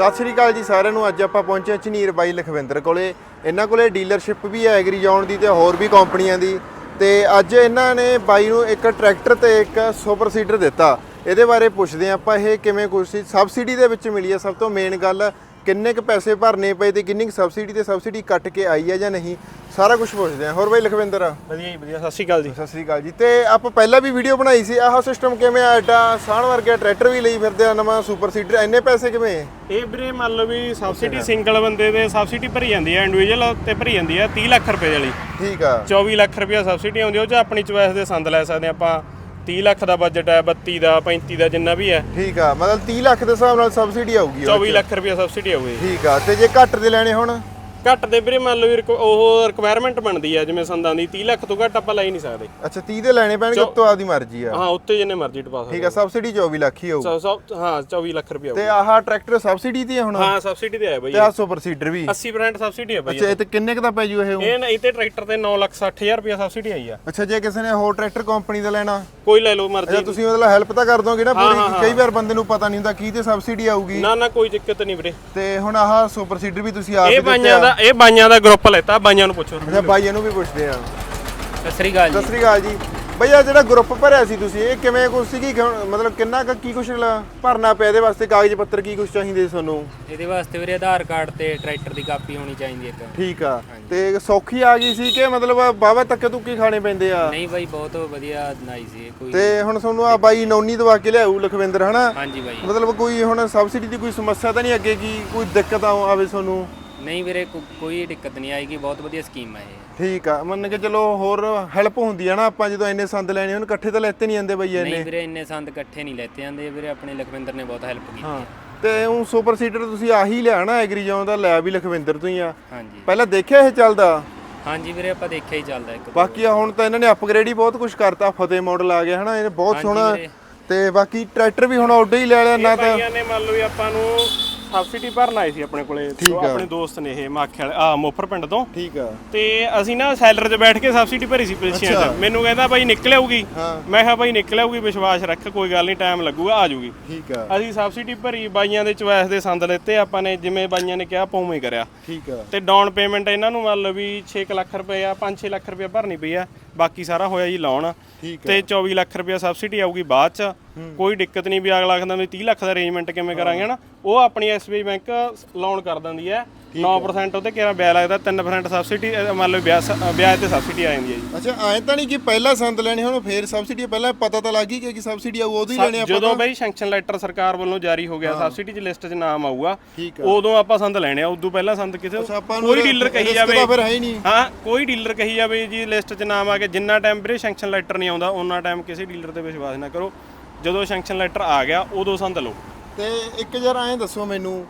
ਸਤਿ ਸ਼੍ਰੀ ਅਕਾਲ ਜੀ ਸਾਰਿਆਂ ਨੂੰ। ਅੱਜ ਆਪਾਂ ਪਹੁੰਚੇ ਹਾਂ ਝਨੀਰ ਬਾਈ ਲਖਵਿੰਦਰ ਕੋਲੇ। ਇਹਨਾਂ ਕੋਲੇ ਡੀਲਰਸ਼ਿਪ ਵੀ ਹੈ ਐਗਰੀਜ਼ੋਨ ਦੀ ਤੇ ਹੋਰ ਵੀ ਕੰਪਨੀਆਂ ਦੀ। ਤੇ ਅੱਜ ਇਹਨਾਂ ਨੇ ਬਾਈ ਨੂੰ ਇੱਕ ਟਰੈਕਟਰ ਤੇ ਇੱਕ ਸੁਪਰ ਸੀਡਰ ਦਿੱਤਾ। ਇਹਦੇ ਬਾਰੇ ਪੁੱਛਦੇ ਹਾਂ ਆਪਾਂ, ਇਹ ਕਿਵੇਂ ਕੁਛ ਸੀ? ਸਬਸਿਡੀ ਦੇ ਵਿੱਚ ਮਿਲੀ ਹੈ ਸਭ ਤੋਂ ਮੇਨ ਗੱਲ। ਕਿੰਨੇ ਕੁ ਪੈਸੇ ਭਰਨੇ ਪਏ ਤੇ ਕਿੰਨੀ ਕੁ ਸਬਸਿਡੀ ਤੇ ਸਬਸਿਡੀ ਕੱਟ ਕੇ ਆਈ ਹੈ ਜਾਂ ਨਹੀਂ ਸਾਰਾ ਕੁਝ ਪੁੱਛਦੇ ਹਾਂ। ਹੋਰ ਬਾਈ ਲਖਵਿੰਦਰ? ਵਧੀਆ ਜੀ ਵਧੀਆ। ਸਤਿ ਸ਼੍ਰੀ ਅਕਾਲ ਜੀ। ਸਤਿ ਸ੍ਰੀ ਅਕਾਲ ਜੀ। ਤੇ ਆਪਾਂ ਪਹਿਲਾਂ ਵੀ ਵੀਡੀਓ ਬਣਾਈ ਸੀ ਆਹ ਸਿਸਟਮ ਕਿਵੇਂ ਆ? ਐਡਾ ਸਾਣ ਵਰਗਾ ਟਰੈਕਟਰ ਵੀ ਲਈ ਫਿਰਦੇ ਆ ਨਵਾਂ ਸੁਪਰ ਸੀਡਰ ਇੰਨੇ ਪੈਸੇ ਕਿਵੇਂ? ਇਹ ਵੀਰੇ ਮੰਨ ਲਓ ਵੀ ਸਬਸਿਡੀ ਸਿੰਗਲ ਬੰਦੇ ਦੇ ਸਬਸਿਡੀ ਭਰੀ ਜਾਂਦੀ ਹੈ ਇੰਡੀਵਿਜੂਅਲ ਤੇ ਭਰੀ ਜਾਂਦੀ ਹੈ 30 ਲੱਖ ਰੁਪਏ ਵਾਲੀ। ਠੀਕ ਆ। 24 ਲੱਖ ਰੁਪਏ ਸਬਸਿਡੀ ਆਉਂਦੀ ਉਹ ਚ ਆਪਣੀ ਚੁਆਇਸ ਦੇ ਸੰਦ ਲੈ ਸਕਦੇ ਆਪਾਂ। 30 ਲੱਖ ਦਾ ਬਜਟ ਹੈ 32 ਦਾ 35 ਦਾ ਜਿੰਨਾ ਵੀ ਹੈ। ਠੀਕ ਆ ਮਤਲਬ 30 ਲੱਖ ਦੇ ਹਿਸਾਬ ਨਾਲ ਸਬਸਿਡੀ ਆਊਗੀ ਉਹਦੇ 24 ਚ। ਲੱਖ ਰੁਪਏ ਸਬਸਿਡੀ ਆਊਗੀ। ਠੀਕ ਆ ਤੇ ਜੇ ਘੱਟ ਦੇ ਲੈਣੇ ਹੁਣ? ਘੱਟ ਦੇ ਵੀਰੇ ਮੰਨ ਲਓ ਵੀ ਰਿਕ- ਉਹ ਰਿਕੁਆਇਰਮੈਂਟ ਬਣਦੀ ਹੈ ਜਿਵੇਂ ਸੰਦਾਂ ਦੀ 30 ਲੱਖ ਤੋਂ ਘੱਟ ਆਪਾਂ ਲੈ ਹੀ ਨਹੀਂ ਸਕਦੇ। ਅੱਛਾ 30 ਦੇ ਲੈਣੇ ਪੈਣਗੇ ਉਸ ਤੋਂ ਆਪਦੀ ਮਰਜ਼ੀ ਆ। ਹਾਂ ਉੱਤੇ ਜਿੰਨੇ ਮਰਜ਼ੀ ਟਪਾ ਸਕਦੇ ਠੀਕ ਆ ਸਬਸਿਡੀ 24 ਲੱਖ ਹੀ ਹੋਊ ਸੌ- ਸੌ- ਹਾਂ 24 ਲੱਖ ਰੁਪਏ ਤੇ ਆਹ ਟਰੈਕਟਰ ਸਬਸਿਡੀ ਤੇ ਆ ਹੁਣ? ਹਾਂ ਸਬਸਿਡੀ ਤੇ ਆਇਆ ਬਾਈ। ਤੇ ਆਹ ਸੁਪਰ ਸੀਡਰ ਵੀ। 80% ਸਬਸਿਡੀ ਹੈ ਬਾਈ ਅੱਛਾ ਇਹ ਤੇ ਕਿੰਨੇ ਕੁ ਦਾ ਪੈ ਜੂ ਇਹ ਇਹ ਨਾ ਇਹਤੇ ਟਰੈਕਟਰ ਤੇ 9 ਲੱਖ 60000 ਰੁਪਏ ਸਬਸਿਡੀ ਆਈ ਆ। ਅੱਛਾ ਜੇ ਕਿਸੇ ਨੇ ਹੋਰ ਟਰੈਕਟਰ ਕੰਪਨੀ ਦਾ ਲੈਣਾ। ਕੋਈ ਲੈ ਲਓ ਅੱਛਾ ਮਰਜ਼ੀ ਤੁਸੀਂ ਮਤਲਬ ਹੈਲਪ ਤਾਂ ਕਰ ਦੋਗੇ ਨਾ ਪੂਰੀ ਕਈ ਵਾਰ ਬੰਦੇ ਨੂੰ ਪਤਾ ਨਹੀਂ ਹੁੰਦਾ ਕੀ ਤੇ ਸਬਸਿਡੀ ਆਊਗੀ। ਨਾ ਨਾ ਕੋਈ ਦਿੱਕਤ ਨਹੀਂ ਵੀਰੇ। ਤੇ ਹੁਣ ਆਹ ਸੁਪਰ ਸੀਡਰ ਵੀ ਤੁਸੀਂ ਆਪ ਇਹ ਹੀ ਬਾਈਆਂ ਦਾ ਇਹ ਬਾਈਆਂ ਦਾ ਗਰੁੱਪ ਲੈਤਾ ਬਾਈਆਂ ਨੂੰ ਪੁੱਛੋ। ਅੱਛਾ ਬਾਈ ਇਹਨੂੰ ਵੀ ਪੁੱਛਦੇ ਆ। ਸਤਿ ਸ੍ਰੀ ਅਕਾਲ ਸਤਿ ਜੀ ਸ੍ਰੀ ਅਕਾਲ ਜੀ। ਭਈਆ ਜਿਹੜਾ ਗਰੁੱਪ ਭਰਿਆ ਸੀ ਤੁਸੀਂ ਇਹ ਕਿਵੇਂ ਕੁਛ ਸੀ? ਕੀ ਮਤਲਬ ਕਿੰਨਾ ਕੁ ਕੀ ਕੁਛ ਲ- ਭਰਨਾ ਪਿਆ ਇਹਦੇ ਵਾਸਤੇ? ਕਾਗਜ਼ ਪੱਤਰ ਕੀ ਕੁਛ ਚਾਹੀਦੇ ਤੁਹਾਨੂੰ? ਇਹਦੇ ਵਾਸਤੇ ਵੀਰੇ ਆਧਾਰ ਕਾਰਡ ਤੇ ਟਰੈਕਟਰ ਦੀ ਕਾਪੀ ਹੋਣੀ ਚਾਹੀਦੀ ਇੱਕ। ਠੀਕ ਆ। ਤੇ ਸੌਖੀ ਆ ਗਈ ਸੀ ਕਿ ਮਤਲਬ ਬਾਵਾ ਤੱਕੇ ਤੁੱਕੀ ਖਾਣੇ ਪੈਂਦੇ ਆ? ਨਹੀਂ ਬਾਈ ਬਹੁਤ ਵਧੀਆ ਨਾਈ ਸੀ ਇਹ, ਕੋਈ। ਤੇ ਹੁਣ ਤੁਹਾਨੂੰ ਆ ਬਾਈ ਨੌਨੀ ਦਵਾ ਕੇ ਲਿਆਊ ਲਖਵਿੰਦਰ ਹਨਾ? ਹਾਂਜੀ ਬਾਈ। ਮਤਲਬ ਕੋਈ ਹੁਣ ਸਬਸਿਡੀ ਦੀ ਕੋਈ ਸਮੱਸਿਆ ਤਾਂ ਨਹੀਂ ਅੱਗੇ ਕੀ? ਕੋਈ ਦਿੱਕਤ ਆਵੇ ਤੁਹਾਨੂੰ? ਨਹੀਂ ਵੀਰੇ ਕੋ- ਕੋਈ ਦਿੱਕਤ ਨਹੀਂ ਆਏਗੀ ਬਹੁਤ ਵਧੀਆ ਸਕੀਮ ਹੈ ਇਹ। ਠੀਕ ਆ ਮੰਨ ਕੇ ਚਲੋ ਹੋਰ ਹੈਲਪ ਹੁੰਦੀ ਆ ਨਾ ਆਪਾਂ ਜਦੋਂ ਇੰਨੇ ਸੰਦ ਲੈਣੇ ਹੁਣ ਇਕੱਠੇ ਤਾਂ ਲੈਤੇ ਨਹੀਂ ਜਾਂਦੇ ਬਈ ਇੰਨੇ। ਨਹੀਂ ਵੀਰੇ ਇੰਨੇ ਸੰਦ ਇਕੱਠੇ ਨਹੀਂ ਲੈਤੇ ਜਾਂਦੇ ਵੀਰੇ ਆਪਣੇ ਲਖਵਿੰਦਰ ਨੇ ਬਹੁਤ ਹੈਲਪ ਕੀਤੀ ਹੈ ਤੇ ਉਹ ਸੁਪਰ ਸੀਡਰ ਤੁਸੀਂ ਆਹੀ ਲਿਆ ਨਾ ਐਗਰੀਜੋਨ ਦਾ ਲੈ ਵੀ ਲਖਵਿੰਦਰ ਤੋਂ ਹੀ ਆ। ਹਾਂਜੀ। ਪਹਿਲਾਂ ਦੇਖਿਆ ਇਹ ਚੱਲਦਾ? ਹਾਂਜੀ ਵੀਰੇ ਆਪਾਂ ਦੇਖਿਆ ਹੀ ਚੱਲਦਾ ਇੱਕ ਬਾਕੀ ਆ ਹੁਣ ਤਾਂ ਇਹਨਾਂ ਨੇ ਅਪਗ੍ਰੇਡ ਹੀ ਬਹੁਤ ਕੁਝ ਕਰਤਾ ਫਤਿਹ ਮਾਡਲ ਆ ਗਿਆ ਹਨਾ ਇਹ ਬਹੁਤ ਸੋਹਣਾ। ਵੀਰੇ। ਤੇ ਬਾਕੀ ਟਰੈਕਟਰ ਵੀ ਹੁਣ ਆਉਡੇ ਹੀ ਲੈ ਲਿਆ ਨਾ ਤਾਂ ਬਾਈਆਂ ਨੇ ਮੰਨ ਲਓ ਵੀ ਆਪਾਂ ਨੂੰ ਸਬਸਿਡੀ ਭਰਨ ਆਏ ਸੀ ਆਪਣੇ ਕੋਲੇ ਠੀਕ ਉਹ ਆ। ਆਪਣੇ ਦੋਸਤ ਨੇ ਇਹ ਮਾਖੇ ਵਾਲੇ ਆ ਮੋਫਰ ਪਿੰਡ ਤੋਂ। ਠੀਕ ਆ। ਤੇ ਅਸੀਂ ਨਾ ਸੈਲਰ 'ਚ ਬੈਠ ਕੇ ਸਬਸਿਡੀ ਭਰੀ ਸੀ ਪਿਛੀਆਂ ਅੱਛਾ। 'ਚ ਮੈਨੂੰ ਕਹਿੰਦਾ ਬਾਈ ਨਿਕਲ ਆਊਗੀ। ਹਾਂ। ਮੈਂ ਕਿਹਾ ਬਾਈ ਨਿਕਲ ਆਊਗੀ ਵਿਸ਼ਵਾਸ ਰੱਖ ਕੋਈ ਗੱਲ ਨਹੀਂ ਟਾਈਮ ਲੱਗੂਗਾ ਆ ਜਾਊਗੀ। ਠੀਕ ਆ। ਅਸੀਂ ਸਬਸਿਡੀ ਭਰੀ ਬਾਈਆਂ ਦੇ ਚੁਆਇਸ ਦੇ ਸੰਦ ਲਿੱਤੇ ਆਪਾਂ ਨੇ ਜਿਵੇਂ ਬਾਈਆਂ ਨੇ ਕਿਹਾ ਪਉਵੇਂ ਹੀ ਕਰਿਆ। ਠੀਕ ਆ। ਤੇ ਡਾਊਨ ਪੇਮੈਂਟ ਇਹਨਾਂ ਨੂੰ ਮੰਨ ਲਓ ਵੀ 6 ਲੱਖ ਰੁਪਏ ਆ 5-6 ਲੱਖ ਰੁਪਏ ਭਰਨੀ ਪਈ ਆ। ਬਾਕੀ ਸਾਰਾ ਹੋਇਆ ਜੀ ਲੋਨ ਤੇ 24 ਲੱਖ ਰੁਪਏ ਸਬਸਿਡੀ ਆਊਗੀ ਬਾਅਦ ਚ। ਕੋਈ ਦਿੱਕਤ ਨਹੀਂ ਵੀ ਅਗਲਾ ਕਹਿੰਦਾ ਵੀ 30 ਲੱਖ ਦਾ ਅਰੇਂਜਮੈਂਟ ਕਿਵੇਂ ਕਰਾਂਗੇ ਨਾ ਉਹ ਆਪਣੀ ਐਸਬੀਆਈ ਬੈਂਕ ਲੋਨ ਕਰ ਦਿੰਦੀ ਹੈ। 9% ਉਹਤੇ ਕਿਹੜਾ ਵਿਆਜ ਲੱਗਦਾ? 3% ਸਬਸਿਡੀ ਮੰਨ ਲਓ ਵਿਆਜ ਵਿਆਜ ਤੇ ਸਬਸਿਡੀ ਆ ਜਾਂਦੀ ਹੈ ਜੀ। ਅੱਛਾ ਐਂ ਤਾਂ ਨਹੀਂ ਕਿ ਪਹਿਲਾਂ ਸੰਦ ਲੈਣੇ ਹੁਣ ਫੇਰ ਸਬਸਿਡੀ ਪਹਿਲਾਂ ਪਤਾ ਤਾਂ ਲੱਗ ਹੀ ਗਿਆ ਕਿ ਸਬਸਿਡੀ ਆਊ ਉਦੋਂ ਹੀ ਲੈਣੇ ਆਪਾਂ ਜਦੋਂ ਬਈ ਸੈਂਕਸ਼ਨ ਲੈਟਰ ਸਰਕਾਰ ਵੱਲੋਂ ਜਾਰੀ ਹੋ ਗਿਆ ਸਬਸਿਡੀ ਚ ਲਿਸਟ 'ਚ ਨਾਮ ਆਊਗਾ ਠੀਕ ਉਦੋਂ ਆਪਾਂ ਸੰਦ ਲੈਣੇ ਆ ਉਦੋਂ ਪਹਿਲਾਂ ਸੰਦ ਕਿਸੇ ਆਪਾਂ ਨੂੰ ਕੋਈ ਡੀਲਰ ਕਹੀ risk ਜਾਵੇ। ਤਾਂ ਫਿਰ ਹੈ ਹੀ ਨਹੀਂ। ਹਾਂ ਕੋਈ ਡੀਲਰ ਕਹੀ ਜਾਵੇ ਜੀ ਲਿਸਟ 'ਚ ਨਾਮ ਆ ਗਿਆ ਜਿੰਨਾ ਟਾਈਮ ਵੀਰੇ ਸੈਂਕਸ਼ਨ ਲੈਟਰ ਨਹੀਂ ਆਉਂਦਾ ਉਹਨਾਂ ਟਾਈਮ ਕਿਸੇ ਡੀਲਰ ਤੇ ਵਿਸ਼ਵਾਸ ਨਾ ਕਰੋ। ਜਦੋਂ ਸੈਂਕਸ਼ਨ ਲੈਟਰ ਆ ਗਿਆ ਉਦੋਂ ਸੰਦ ਲਓ। ਤੇ ਇੱਕ ਜਰ ਐਂ ਦੱਸੋ ਮੈਨੂੰ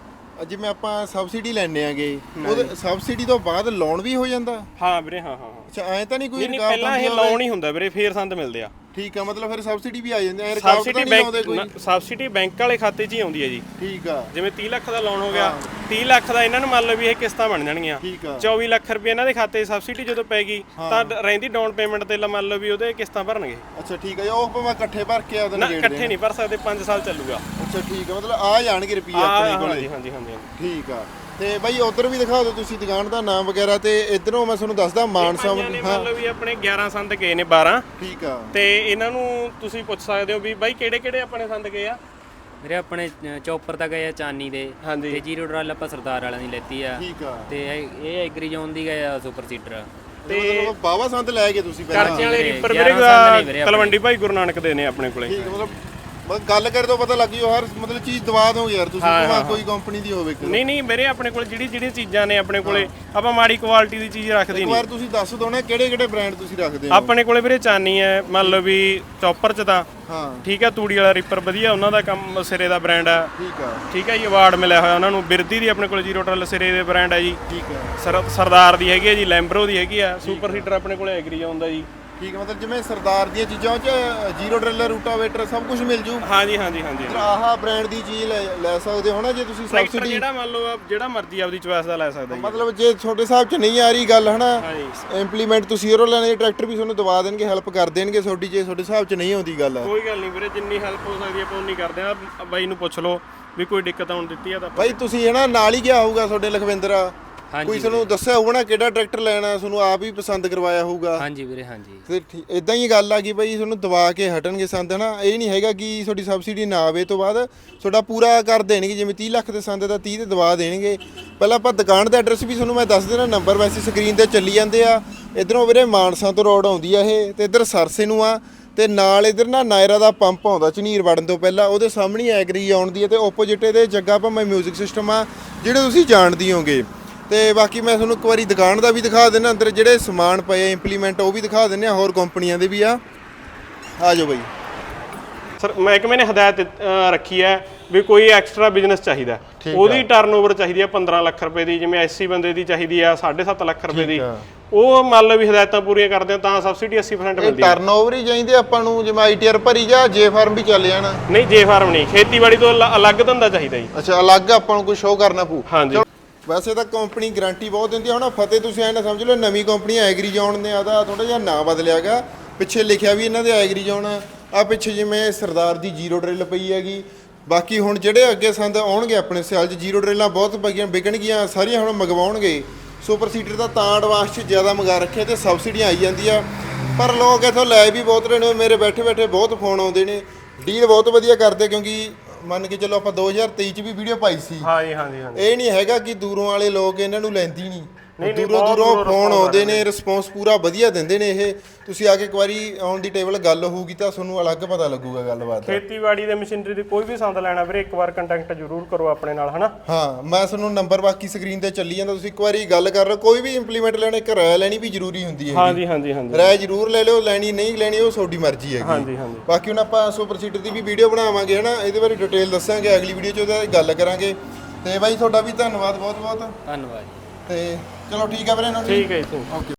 ਜਿਵੇਂ ਆਪਾਂ ਸਬਸਿਡੀ ਲੈਣੇ ਆਗੇ ਉਹਦੇ ਸਬਸਿਡੀ ਤੋਂ ਬਾਅਦ ਲੋਨ ਵੀ ਹੋ ਜਾਂਦਾ? ਹਾਂ ਵੀਰੇ ਹਾਂ ਹਾਂ ਅੱਛਾ ਐਂ ਤਾਂ ਨਹੀਂ ਕੋਈ ਨਹੀਂ ਪਹਿਲਾਂ ਇਹ? ਲੋਨ ਹੀ ਹੁੰਦਾ ਵੀਰੇ ਫੇਰ ਸੰਦ ਮਿਲਦੇ ਆ। ਠੀਕ ਆ ਮਤਲਬ ਫਿਰ ਸਬਸਿਡੀ ਵੀ ਆ ਜਾਂਦੀ ਐ ਰੁਕਾਵਟ ਤਾਂ ਨਹੀਂ ਬੈਂਕ ਕੋਈ? ਸਬਸਿਡੀ ਬੈਂਕ ਵਾਲੇ ਖਾਤੇ 'ਚ ਹੀ ਆਉਂਦੀ ਹੈ ਜੀ। ਠੀਕ ਆ। ਜਿਵੇਂ 30 ਲੱਖ ਦਾ ਲੋਨ ਹੋ ਗਿਆ 30 ਲੱਖ ਦਾ ਇਹਨਾਂ ਨੂੰ ਮੰਨ ਲਓ ਵੀ ਇਹ ਕਿਸ਼ਤਾਂ ਬਣ ਜਾਣਗੀਆਂ। ਠੀਕ ਆ। 24 ਲੱਖ ਰੁਪਏ ਇਹਨਾਂ ਦੇ ਖਾਤੇ 'ਚ ਸਬਸਿਡੀ ਜਦੋਂ ਪੈ ਗਈ ਤਾਂ ਰਹਿੰਦੀ ਡਾਊਨ ਪੇਮੈਂਟ ਤੇ ਲ- ਮੰਨ ਲਓ ਵੀ ਉਹਦੇ ਕਿਸ਼ਤਾਂ ਭਰਨਗੇ। ਅੱਛਾ ਠੀਕ ਆ ਜੀ, ਉਹ ਭਾਵੇਂ ਇਕੱਠੇ ਭਰ ਕੇ ਆਦਨ ਨਾ ਗੇੜ ਇਕੱਠੇ ਨਹੀਂ ਭਰ ਸਕਦੇ 5 ਸਾਲ ਚੱਲੂਗਾ। ਅੱਛਾ ਠੀਕ ਆ ਮਤਲਬ ਆ ਜਾਣਗੇ ਰੁਪਈਏ ਹਾਂ ਆਪਣੇ ਕੋਲੇ। ਹਾਂਜੀ ਹਾਂਜੀ ਹਾਂਜੀ। ਠੀਕ ਆ। ਤੇ ਬਾਈ ਉਧਰ ਵੀ ਦਿਖਾ ਦਿਓ ਤੁਸੀਂ ਦੁਕਾਨ ਦਾ ਨਾਮ ਵਗੈਰਾ ਤੇ ਇਧਰੋਂ ਮੈਂ ਤੁਹਾਨੂੰ ਦੱਸਦਾ ਮਾਨਸਾ ਮੰਨ ਲਓ ਵੀ ਆਪਣੇ 11 ਸੰਦ ਗਏ ਨੇ 12 ਠੀਕ ਆ। ਤੇ ਇਹਨਾਂ ਨੂੰ ਤੁਸੀਂ ਪੁੱਛ ਸਕਦੇ ਹੋ ਵੀ ਬਾਈ ਕਿਹੜੇ ਕਿਹੜੇ ਆਪਣੇ ਸੰਦ ਗਏ ਆ? ਵੀਰੇ ਆਪਣੇ ਚੌਪਰ ਤਾਂ ਗਏ ਆ ਚਾਨੀ ਦੇ ਹਾਂਜੀ। ਤੇ ਜੀਰੋ ਡਰਾਲ ਆਪਾਂ ਸਰਦਾਰ ਵਾਲਿਆਂ ਦੀ ਲੈਤੀ ਆ। ਠੀਕ ਆ। ਤੇ ਇਹ ਇਹ ਐਗਰੀ ਜ਼ੋਨ ਦੀ ਗਏ ਆ ਸੁਪਰ ਸੀਡਰ। ਤੇ ਮਤਲਬ ਬਾਵਾ ਸੰਤ ਲੈ ਕੇ ਤੁਸੀਂ ਪਹਿਲਾਂ। ਕਰਚਿਆਂ ਵਾਲੇ ਵੀਰੇ, ਰੀਪਰ 11 ਸੰਦ ਵੀਰੇ ਨੇ ਵੀਰੇ ਆਪਣੇ। ਤਲਵੰਡੀ ਭਾਈ ਗੁਰੂ ਨਾਨਕ ਦੇ ਨੇ ਆਪਣੇ ਕੋਲੇ। ਠੀਕ ਆ, ਮਤਲਬ ਬਸ ਗੱਲ ਕਰ ਦੋ ਪਤਾ ਲੱਗ ਹਰ ਮਤਲਬ ਚੀਜ਼ ਦਵਾ ਦੋ ਯਾਰ ਤੁਸੀਂ ਭਾਵੇਂ ਕੋਈ ਕੰਪਨੀ ਦੀ ਹੋਵੇ ਇੱਕ ਨਹੀਂ ਨਹੀਂ ਮੇਰੇ ਆਪਣੇ ਕੋਲ ਜਿਹੜੀ ਜਿਹੜੀਆਂ ਚੀਜ਼ਾਂ ਨੇ ਆਪਣੇ ਕੋਲੇ ਆਪਾਂ ਮਾੜੀ ਕੁਆਲਿਟੀ ਦੀ ਚੀਜ਼ ਰੱਖਦੇ ਨਹੀਂ। ਵਾਰ ਤੁਸੀਂ ਦੱਸ ਦੋ ਨਾ ਕਿਹੜੇ ਕਿਹੜੇ ਬ੍ਰਾਂਡ ਤੁਸੀਂ ਰੱਖਦੇ ਹੋ? ਆਪਣੇ ਕੋਲੇ ਵੀਰੇ ਚਾਨੀ ਹੈ ਮੰਨ ਲਓ ਵੀ ਚੌਪਰ ਚ ਤਾਂ। ਹਾਂ। ਠੀਕ ਹੈ ਤੂੜੀ ਵਾਲਾ ਰੀਪਰ ਵਧੀਆ ਉਹਨਾਂ ਦਾ ਕੰਮ ਸਿਰੇ ਦਾ ਬ੍ਰਾਂਡ ਆ। ਠੀਕ ਆ। ਠੀਕ ਹੈ ਜੀ ਅਵਾਰਡ ਮਿਲਿਆ ਹੋਇਆ ਉਹਨਾਂ ਨੂੰ। ਬਿਰਦੀ ਦੀ ਆਪਣੇ ਕੋਲ ਜੀਰੋ ਟਰਲ ਸਿਰੇ ਦੇ ਬ੍ਰਾਂਡ ਹੈ ਜੀ। ਠੀਕ ਆ। ਸਰ- ਸਰਦਾਰ ਦੀ ਹੈਗੀ ਹੈ ਜੀ ਲੈਂਬਰੋ ਦੀ ਹੈਗੀ ਆ। ਸੁਪਰ ਹੀਟਰ ਆਪਣੇ ਕੋਲੇ ਐਗਰੀ ਆਉਂਦਾ ਜੀ। ਠੀਕ ਮਤਲਬ ਜਿਵੇਂ ਸਰਦਾਰ ਦੀਆਂ ਚੀਜ਼ਾਂ ਚ ਜ਼ੀਰੋ ਡਰਿਲਰ ਰੂਟਾਵੇਟਰ ਸਭ ਕੁਝ ਮਿਲ ਜੂ। ਹਾਂਜੀ ਹਾਂਜੀ ਹਾਂਜੀ। ਆਹ ਬ੍ਰਾਂਡ ਦੀ ਚੀਜ਼ ਲੈ ਲੈ ਸਕਦੇ ਹੋ ਨਾ ਜੇ ਤੁਸੀਂ ਟਰੈਕਟਰ ਸਬਸਿਡੀ ਜਿਹੜਾ ਮੰਨ ਲਓ ਆਪ- ਜਿਹੜਾ ਮਰਜ਼ੀ ਆਪਦੀ ਚੁਆਇਸ ਦਾ ਲੈ ਸਕਦਾ ਜੀ। ਮਤਲਬ ਜੇ ਤੁਹਾਡੇ ਹਿਸਾਬ ਚ ਨਹੀਂ ਆ ਰਹੀ ਗੱਲ ਹਨਾ? ਹਾਂਜੀ। ਇੰਪਲੀਮੈਂਟ ਤੁਸੀਂ ਇਹਰੋ ਲੈਣੇ ਟਰੈਕਟਰ ਵੀ ਤੁਹਾਨੂੰ ਦਵਾ ਦੇਣਗੇ ਹੈਲਪ ਕਰ ਦੇਣਗੇ ਤੁਹਾਡੀ ਜੇ ਤੁਹਾਡੇ ਹਿਸਾਬ ਚ ਨਹੀਂ ਆਉਂਦੀ ਗੱਲ। ਕੋਈ ਗੱਲ ਨਹੀਂ ਵੀਰੇ ਜਿੰਨੀ ਹੈਲਪ ਹੋ ਸਕਦੀ ਹੈ ਆਪਾਂ ਉਨੀ ਕਰਦੇ ਆ ਬਾਈ ਨੂੰ ਪੁੱਛ ਲਓ ਵੀ ਕੋਈ ਦਿੱਕਤ ਆਉਣ ਦਿੱਤੀ ਆ ਤਾਂ ਬਾਈ ਤੁਸੀਂ ਹੈ ਨਾ ਨਾਲ ਹੀ ਗਿਆ ਹੋਊਗਾ ਤੁਹਾਡੇ ਲਖਵਿੰਦਰ। ਹਾਂਜੀ ਕੋਈ ਤੁਹਾਨੂੰ ਦੱਸਿਆ ਹੋਊਗਾ ਨਾ ਕਿਹੜਾ ਟਰੈਕਟਰ ਲੈਣਾ ਤੁਹਾਨੂੰ ਆਪ ਹੀ ਪਸੰਦ ਕਰਵਾਇਆ ਹੋਊਗਾ? ਹਾਂਜੀ ਵੀਰੇ ਹਾਂਜੀ। ਤੇ ਇਦਾਂ ਹੀ ਗੱਲ ਆ ਗਈ ਬਈ ਤੁਹਾਨੂੰ ਦਵਾ ਕੇ ਹਟਣਗੇ ਸੰਦ ਹਨਾ? ਇਹ ਨਹੀਂ ਹੈਗਾ ਕਿ ਤੁਹਾਡੀ ਸਬਸਿਡੀ ਨਾ ਆਵੇ ਤੋਂ ਬਾਅਦ ਤੁਹਾਡਾ ਪੂਰਾ ਕਰ ਦੇਣਗੇ ਜਿਵੇਂ 30 ਲੱਖ ਦੇ ਸੰਦ ਦਾ 30 ਤੇ ਦਵਾ ਦੇਣਗੇ। ਪਹਿਲਾਂ ਆਪਾਂ ਦੁਕਾਨ ਦਾ ਐਡਰੈਸ ਵੀ ਤੁਹਾਨੂੰ ਮੈਂ ਦੱਸ ਦੇਣਾ ਨੰਬਰ ਵੈਸੇ ਸਕਰੀਨ ਤੇ ਚੱਲੀ ਜਾਂਦੇ ਆ। ਇਧਰੋਂ ਵੀਰੇ ਮਾਨਸਾ ਤੋਂ ਰੋਡ ਆਉਂਦੀ ਆ ਇਹ ਤੇ ਇਧਰ ਸਰਸੇ ਨੂੰ ਆ ਤੇ ਨਾਲ ਇਧਰ ਨਾ ਨਾਇਰਾ ਦਾ ਪੰਪ ਆਉਂਦਾ ਝਨੀਰ ਵੜਨ ਤੋਂ ਪਹਿਲਾਂ ਉਹਦੇ ਸਾਹਮਣੇ ਐਗਰੀ ਆਉਂਦੀ ਹੈ ਤੇ ਆਪੋਜੀਟ ਇਹਦੇ ਜੱਗਾ ਭੰਮੇ 뮤직 ਸਿਸਟਮ ਆ ਜਿਹੜੇ ਤੁਸੀਂ ਜਾਣਦੇ ਹੋਗੇ। ਤੇ ਬਾਕੀ ਮੈਂ ਤੁਹਾਨੂੰ ਇੱਕ ਵਾਰੀ ਦੁਕਾਨ ਦਾ ਵੀ ਦਿਖਾ ਦੇਣਾ ਅੰਦਰ ਜਿਹੜੇ ਸਮਾਨ ਪਏ ਆ ਇੰਪਲੀਮੈਂਟ ਉਹ ਵੀ ਦਿਖਾ ਦਿੰਨੇ ਆ ਹੋਰ ਕੰਪਨੀਆਂ ਦੇ ਵੀ ਆ। ਆ ਜਾਓ ਬਾਈ। ਸਰ ਮਹਿਕਮੇ ਨੇ ਹਦਾਇਤ ਰੱਖੀ ਹੈ ਵੀ ਕੋਈ ਐਕਸਟਰਾ ਬਿਜ਼ਨਸ ਚਾਹੀਦਾ ਉਹਦੀ ਟਰਨਓਵਰ ਚਾਹੀਦੀ ਹੈ 15 ਲੱਖ ਰੁਪਏ ਦੀ ਜਿਵੇਂ ਐਸਸੀ ਬੰਦੇ ਦੀ ਚਾਹੀਦੀ ਆ 7.5 ਲੱਖ ਰੁਪਏ ਦੀ। ਉਹ ਮੰਨ ਲਓ ਵੀ ਹਦਾਇਤਾਂ ਪੂਰੀਆਂ ਕਰਦੇ ਤਾਂ ਸਬਸਿਡੀ 80% ਇਹ ਮਿਲਦੀ ਹੈ ਟਰਨਓਵਰ ਹੀ ਚਾਹੀਦੇ ਆਪਾਂ ਨੂੰ ਜਿਵੇਂ ਆਈਟੀਆਰ ਭਰੀ ਜਾ ਜੇ ਫਾਰਮ ਵੀ ਚੱਲ ਜਾਣਾ। ਨਹੀਂ ਜੇ ਫਾਰਮ ਨਹੀਂ ਖੇਤੀਬਾੜੀ ਤੋਂ ਅਲ- ਅਲੱਗ ਧੰਦਾ ਚਾਹੀਦਾ ਜੀ। ਅੱਛਾ ਅਲੱਗ ਆਪਾਂ ਨੂੰ ਕੋਈ ਸ਼ੋਅ ਕਰਨਾ ਪਊ। ਹਾਂਜੀ। ਵੈਸੇ ਤਾਂ ਕੰਪਨੀ ਗਾਰੰਟੀ ਬਹੁਤ ਦਿੰਦੀ ਆ। ਹੁਣ ਫਤਿਹ ਤੁਸੀਂ ਐਂ ਨਾ ਸਮਝ ਲਓ, ਨਵੀਂ ਕੰਪਨੀ ਐਗਰੀ ਜੌਨ ਨੇ ਆਦਾ ਥੋੜਾ ਜਿਹਾ ਨਾਂ ਬਦਲਿਆਗਾ। ਪਿੱਛੇ ਲਿਖਿਆ ਵੀ ਇਹਨਾਂ ਦੇ ਐਗਰੀ ਜੌਨ ਆ ਪਿੱਛੇ ਜਿਵੇਂ ਸਰਦਾਰ ਦੀ ਜ਼ੀਰੋ ਡਰਿਲ ਪਈ ਹੈਗੀ। ਬਾਕੀ ਹੁਣ ਜਿਹੜੇ ਅੱਗੇ ਸੰਦ ਆਉਣਗੇ ਆਪਣੇ ਸਿਆਲ 'ਚ, ਜ਼ੀਰੋ ਡਰਿਲਾਂ ਬਹੁਤ ਪਈਆਂ ਵਿਕਣਗੀਆਂ ਸਾਰੀਆਂ ਹੁਣ ਮੰਗਵਾਉਣਗੇ। ਸੁਪਰ ਸੀਡਰ ਦਾ ਤਾਂ ਐਡਵਾਂਸ 'ਚ ਜ਼ਿਆਦਾ ਮੰਗਾ ਰੱਖਿਆ ਤੇ ਸਬਸਿਡੀਆਂ ਆਈ ਜਾਂਦੀ ਆ ਪਰ ਲੋਕ ਇਥੋਂ ਲੈ ਵੀ ਬਹੁਤ ਰਹੇ ਨੇ ਮੇਰੇ ਬੈਠੇ ਬੈਠੇ ਬਹੁਤ ਫੋਨ ਆਉਂਦੇ ਨੇ। ਡੀਲ ਬਹੁਤ ਵਧੀਆ ਕਰਦੇ ਕਿਉਂਕਿ ਮੰਨ ਕੇ ਚੱਲੋ ਆਪਾਂ 2023 ਚ ਵੀ ਵੀਡੀਓ ਪਾਈ ਸੀ। ਹਾਂਜੀ ਹਾਂਜੀ ਹਾਂਜੀ। ਇਹ ਨਹੀਂ ਹੈਗਾ ਕਿ ਦੂਰੋਂ ਵਾਲੇ ਲੋਕ ਇਹਨਾਂ ਨੂੰ ਲੈਂਦੀ ਨਹੀਂ ਨਹੀਂ, ਦੂਰੋਂ ਬਹੁਤ ਦੂਰੋਂ ਦੂਰੋਂ ਫੋਨ ਆਉਂਦੇ ਨੇ ਰਿਸਪੌਂਸ ਪੂਰਾ ਵਧੀਆ ਦਿੰਦੇ ਨੇ ਇਹ। ਤੁਸੀਂ ਆ ਕੇ ਇੱਕ ਵਾਰੀ ਔਨ ਦੀ ਟੇਬਲ ਗੱਲ ਹੋਊਗੀ ਤਾਂ ਤੁਹਾਨੂੰ ਅਲੱਗ ਪਤਾ ਲੱਗੂਗਾ ਗੱਲਬਾਤ ਦਾ। ਖੇਤੀਬਾੜੀ ਦੇ ਮਸ਼ੀਨਰੀ ਦੀ ਕੋਈ ਵੀ ਸੰਦ ਲੈਣਾ ਵੀਰੇ ਇੱਕ ਵਾਰ ਕੰਟੈਕਟ ਜ਼ਰੂਰ ਕਰੋ ਆਪਣੇ ਨਾਲ ਹਨਾ? ਹਾਂ ਮੈਂ ਤੁਹਾਨੂੰ ਨੰਬਰ ਬਾਕੀ ਸਕਰੀਨ ਤੇ ਚੱਲੀ ਜਾਂਦਾ ਤੁਸੀਂ ਇੱਕ ਵਾਰੀ ਗੱਲ ਕਰ ਲਓ ਕੋਈ ਵੀ ਇੰਪਲੀਮੈਂਟ ਲੈਣਾ ਇੱਕ ਰਾਇ ਲੈਣੀ ਵੀ ਜ਼ਰੂਰੀ ਹੁੰਦੀ ਹੈ ਹਾਂਜੀ ਹਾਂਜੀ ਹਾਂਜੀ। ਰਾਇ ਜ਼ਰੂਰ ਲੈ ਲਿਓ ਲੈਣੀ ਨਹੀਂ ਲੈਣੀ ਉਹ ਤੁਹਾਡੀ ਮਰਜ਼ੀ ਹੈਗੀ। ਹਾਂਜੀ ਹਾਂਜੀ। ਬਾਕੀ ਹੁਣ ਆਪਾਂ ਸੁਪਰ ਸੀਟਰ ਦੀ ਵੀ ਵੀਡੀਓ ਬਣਾਵਾਂਗੇ ਹਨਾ? ਇਹਦੇ ਬਾਰੇ ਡਿਟੇਲ ਦੱਸਾਂਗੇ ਅਗਲੀ ਵੀਡੀਓ 'ਚ ਉਹਦਾ ਗੱਲ ਕਰਾਂਗੇ। ਤੇ ਬਾਈ ਤੁਹਾਡਾ ਵੀ ਧੰਨਵਾਦ ਬਹੁਤ ਬਹੁਤ ਧੰਨਵਾਦ ਜੀ। ਤੇ ਚਲੋ ਠੀਕ ਆ ਵੀਰੇ ਇਹਨਾਂ ਨੂੰ ਠੀਕ ਹੈ ਜੀ ਓਕੇ।